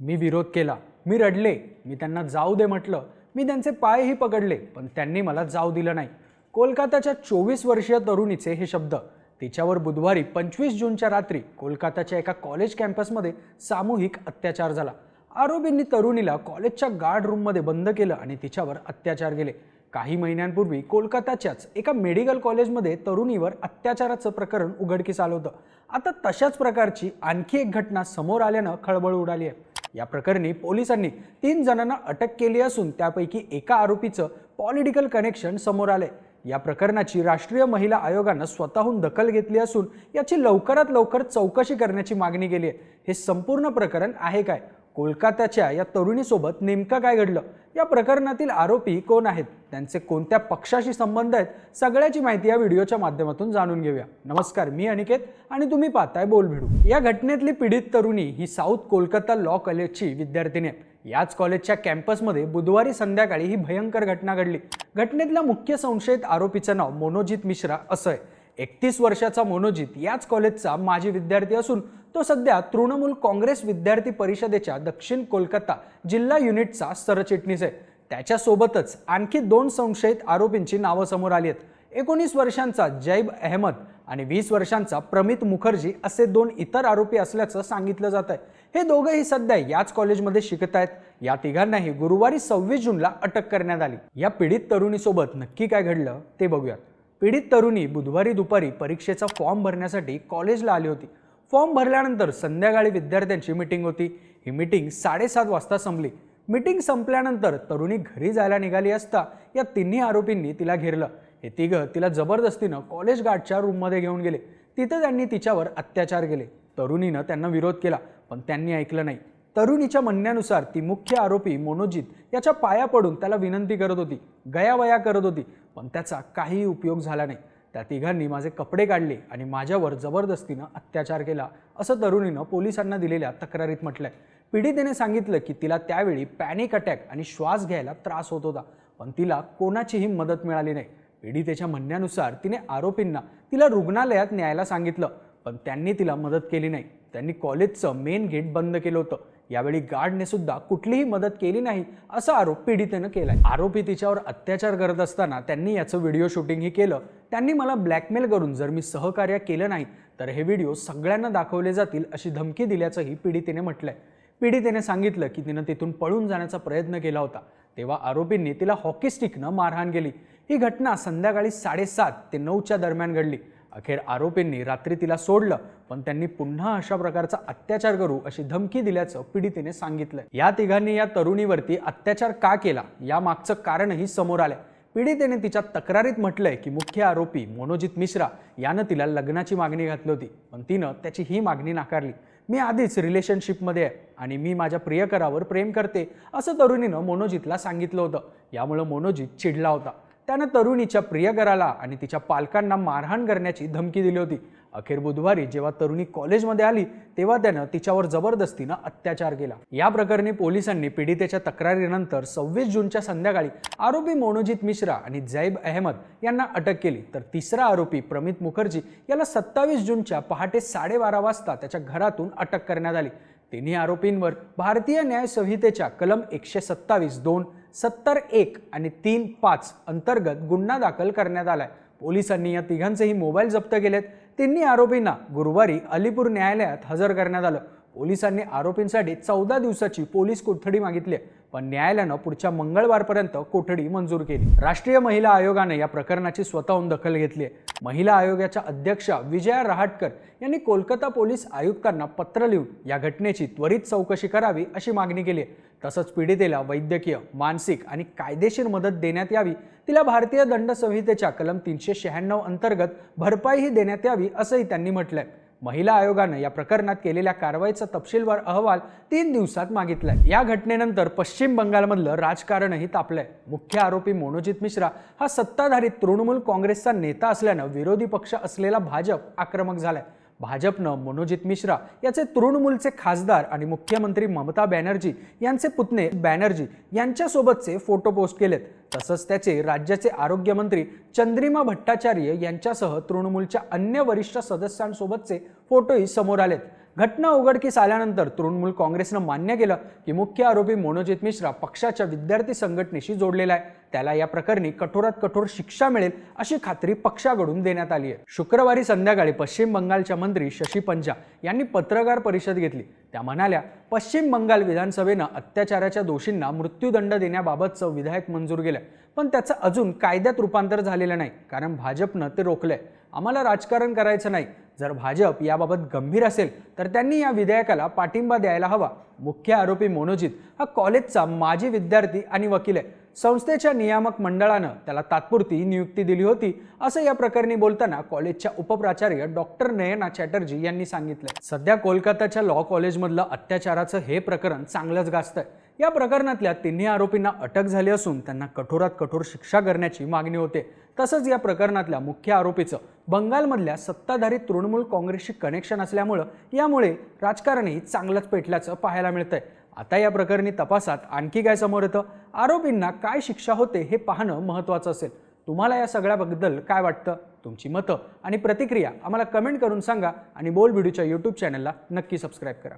मी विरोध केला मी रडले मी त्यांना जाऊ दे म्हटलं मी त्यांचे पायही पकडले पण त्यांनी मला जाऊ दिलं नाही. कोलकाताच्या चोवीस वर्षीय तरुणीचे हे शब्द तिच्यावर बुधवारी पंचवीस जूनच्या रात्री कोलकाताच्या एका कॉलेज कॅम्पसमध्ये सामूहिक अत्याचार झाला. आरोपींनी तरुणीला कॉलेजच्या गार्ड रूममध्ये बंद केलं आणि तिच्यावर अत्याचार केले. काही महिन्यांपूर्वी कोलकाताच्याच एका मेडिकल कॉलेजमध्ये तरुणीवर अत्याचाराचं प्रकरण उघडकीस आलं होतं. आता तशाच प्रकारची आणखी एक घटना समोर आल्यानं खळबळ उडाली आहे. या प्रकरणी पोलिसांनी तीन जणांना अटक केली असून त्यापैकी एका आरोपीचं पॉलिटिकल कनेक्शन समोर आलंय. या प्रकरणाची राष्ट्रीय महिला आयोगानं स्वतःहून दखल घेतली असून याची लवकरात लवकर चौकशी करण्याची मागणी केली आहे हे संपूर्ण प्रकरण आहे काय? कोलकात्याच्या या तरुणीसोबत नेमकं काय घडलं? या प्रकरणातील आरोपी कोण आहेत? त्यांचे कोणत्या पक्षाशी संबंध आहेत? सगळ्याची माहिती या व्हिडिओच्या माध्यमातून जाणून घेऊया. नमस्कार मी अनिकेत आणि तुम्ही पाहताय बोल भिडू. या घटनेतली पीडित तरुणी ही साऊथ कोलकाता लॉ कॉलेजची विद्यार्थिनी आहे. याच कॉलेजच्या कॅम्पसमध्ये बुधवारी संध्याकाळी ही भयंकर घटना घडली. घटनेतल्या मुख्य संशयित आरोपीचं नाव मोनोजित मिश्रा असं आहे. एकतीस वर्षाचा मोनोजित याच कॉलेजचा माजी विद्यार्थी असून तो सध्या तृणमूल काँग्रेस विद्यार्थी परिषदेच्या दक्षिण कोलकाता जिल्हा युनिटचा सरचिटणीस आहे. त्याच्यासोबतच आणखी दोन संशयित आरोपींची नावं समोर आली आहेत. एकोणीस वर्षांचा जैब अहमद आणि वीस वर्षांचा प्रमित मुखर्जी असे दोन इतर आरोपी असल्याचं सांगितलं जात आहे. हे दोघंही सध्या याच कॉलेजमध्ये शिकत आहेत. या तिघांनाही गुरुवारी सव्वीस जूनला अटक करण्यात आली. या पीडित तरुणीसोबत नक्की काय घडलं ते बघूयात. पीडित तरुणी बुधवारी दुपारी परीक्षेचा फॉर्म भरण्यासाठी कॉलेजला आली होती. फॉर्म भरल्यानंतर संध्याकाळी विद्यार्थ्यांची मिटिंग होती. ही मिटिंग साडेसात वाजता संपली. मिटिंग संपल्यानंतर तरुणी घरी जायला निघाली असता या तिन्ही आरोपींनी तिला घेरलं. हे तिघं तिला जबरदस्तीनं कॉलेज गार्डच्या रूममध्ये घेऊन गेले. तिथं त्यांनी तिच्यावर अत्याचार केले. तरुणीनं त्यांना विरोध केला पण त्यांनी ऐकलं नाही. तरुणीच्या म्हणण्यानुसार ती मुख्य आरोपी मोनोजित याच्या पाया पडून त्याला विनंती करत होती गयावया करत होती पण त्याचा काहीही उपयोग झाला नाही. त्या तिघांनी माझे कपडे काढले आणि माझ्यावर जबरदस्तीनं अत्याचार केला असं तरुणीनं पोलिसांना दिलेल्या तक्रारीत म्हटलंय. पीडितेने सांगितलं की तिला त्यावेळी पॅनिक अटॅक आणि श्वास घ्यायला त्रास होत होता पण तिला कोणाचीही मदत मिळाली नाही. पीडितेच्या म्हणण्यानुसार तिने आरोपींना तिला रुग्णालयात न्यायला सांगितलं पण त्यांनी तिला मदत केली नाही. त्यांनी कॉलेजचं मेन गेट बंद केलं होतं. यावेळी गार्डने सुद्धा कुठलीही मदत केली नाही असा आरोप पीडितेनं केलाय. आरोपी तिच्यावर अत्याचार करत असताना त्यांनी याचं व्हिडिओ शूटिंगही केलं. त्यांनी मला ब्लॅकमेल करून जर मी सहकार्य केलं नाही तर हे व्हिडिओ सगळ्यांना दाखवले जातील अशी धमकी दिल्याचंही पीडितेने म्हटलंय. पीडितेने सांगितलं की तिनं तिथून पळून जाण्याचा प्रयत्न केला होता. तेव्हा आरोपींनी तिला हॉकी स्टिकनं मारहाण केली. ही घटना संध्याकाळी साडेसात ते नऊच्या दरम्यान घडली. अखेर आरोपींनी रात्री तिला सोडलं पण त्यांनी पुन्हा अशा प्रकारचा अत्याचार करू अशी धमकी दिल्याचं पीडितेने सांगितलं या तिघांनी या तरुणीवरती अत्याचार का केला? या मागचं कारणही समोर आलंय. पीडितेने तिच्या तक्रारीत म्हटलंय की मुख्य आरोपी मनोजित मिश्रा यानं तिला लग्नाची मागणी घातली होती पण तिनं त्याची ही मागणी नाकारली. मी आधीच रिलेशनशिपमध्ये आहे आणि मी माझ्या प्रियकरावर प्रेम करते असं तरुणीनं मनोजितला सांगितलं होतं. यामुळं मनोजित चिडला होता. त्यानं तरुणीच्या प्रियकराला आणि तिच्या पालकांना मारहाण करण्याची धमकी दिली होती. अखेर बुधवारी जेव्हा तरुणी कॉलेजमध्ये आली तेव्हा त्यानं तिच्यावर जबरदस्तीनं अत्याचार केला. या प्रकरणी पोलिसांनी पीडितेच्या तक्रारीनंतर सव्वीस जूनच्या संध्याकाळी आरोपी मोनोजित मिश्रा आणि जैब अहमद यांना अटक केली. तर तिसरा आरोपी प्रमित मुखर्जी याला सत्तावीस जूनच्या पहाटे साडेबारा वाजता त्याच्या घरातून अटक करण्यात आली. तिन्ही आरोपींवर भारतीय न्याय संहितेच्या कलम एकशे सत्तावीस दोन सत्तर एक आणि तीन पाच अंतर्गत गुन्हा दाखल करण्यात आलाय. पोलिसांनी या तिघांचेही मोबाईल जप्त केलेत. तिन्ही आरोपींना गुरुवारी अलीपूर न्यायालयात हजर करण्यात आलं. पोलिसांनी आरोपींसाठी चौदा दिवसाची पोलीस कोठडी मागितली आहे, पण न्यायालयानं पुढच्या मंगळवारपर्यंत कोठडी मंजूर केली. राष्ट्रीय महिला आयोगानं या प्रकरणाची स्वतःहून दखल घेतली आहे. महिला आयोगाच्या अध्यक्षा विजया रहाटकर यांनी कोलकाता पोलीस आयुक्तांना पत्र लिहून या घटनेची त्वरित चौकशी करावी अशी मागणी केली आहे. तसंच पीडितेला वैद्यकीय मानसिक आणि कायदेशीर मदत देण्यात यावी. तिला भारतीय दंड संहितेच्या कलम तीनशे शहाण्णव अंतर्गत भरपाईही देण्यात यावी असंही त्यांनी म्हटलंय. महिला आयोगानं या प्रकरणात केलेल्या कारवाईचा तपशीलवार अहवाल तीन दिवसात मागितलाय. या घटनेनंतर पश्चिम बंगालमधलं राजकारणही तापलंय. मुख्य आरोपी मोनोजित मिश्रा हा सत्ताधारी तृणमूल काँग्रेसचा नेता असल्यानं विरोधी पक्ष असलेला भाजप आक्रमक झालाय. भाजपनं मनोजित मिश्रा याचे तृणमूलचे खासदार आणि मुख्यमंत्री ममता बॅनर्जी यांचे पुतणे बॅनर्जी यांच्यासोबतचे फोटो पोस्ट केलेत. तसंच त्याचे राज्याचे आरोग्यमंत्री चंद्रिमा भट्टाचार्य यांच्यासह तृणमूलच्या अन्य वरिष्ठ सदस्यांसोबतचे फोटोही समोर आलेत. घटना उघडकीस आल्यानंतर तृणमूल काँग्रेसनं मान्य केलं की मुख्य आरोपी मनोजित मिश्रा पक्षाच्या विद्यार्थी संघटनेशी जोडलेला आहे. त्याला या प्रकरणी कठोरात कठोर शिक्षा मिळेल अशी खात्री पक्षाकडून देण्यात आली आहे. शुक्रवारी संध्याकाळी पश्चिम बंगालच्या मंत्री शशी पंजा यांनी पत्रकार परिषद घेतली. त्या म्हणाल्या पश्चिम बंगाल विधानसभेनं अत्याचाराच्या दोषींना मृत्यूदंड देण्याबाबतचं विधेयक मंजूर केलं पण त्याचं अजून कायद्यात रूपांतर झालेलं नाही कारण भाजपनं ते रोखलंय. आम्हाला राजकारण करायचं नाही. जर भाजप याबाबत गंभीर असेल तर त्यांनी या विधेयकाला पाठिंबा द्यायला हवा. मुख्य आरोपी मोनोजित हा कॉलेजचा माजी विद्यार्थी आणि वकील आहे. संस्थेच्या नियामक मंडळानं त्याला तात्पुरती नियुक्ती दिली होती असं या प्रकरणी बोलताना कॉलेजच्या उपप्राचार्य डॉक्टर नयना चॅटर्जी यांनी सांगितलं सध्या कोलकाताच्या लॉ कॉलेजमधलं अत्याचाराचं हे प्रकरण चांगलंच गाजतंय. या प्रकरणातल्या तिन्ही आरोपींना अटक झाली असून त्यांना कठोरात कठोर शिक्षा करण्याची मागणी होते. तसंच या प्रकरणातल्या मुख्य आरोपीचं बंगालमधल्या सत्ताधारी तृणमूल काँग्रेसशी कनेक्शन असल्यामुळं यामुळे राजकारणही चांगलंच पेटल्याचं पाहायला मिळतंय. आता या प्रकरणी तपासात आणखी काय समोर येतं? आरोपींना काय शिक्षा होते हे पाहणं महत्त्वाचं असेल. तुम्हाला या सगळ्याबद्दल काय वाटतं? तुमची मतं आणि प्रतिक्रिया आम्हाला कमेंट करून सांगा आणि बोल व्हिडिओच्या यूट्यूब चॅनलला नक्की सबस्क्राईब करा.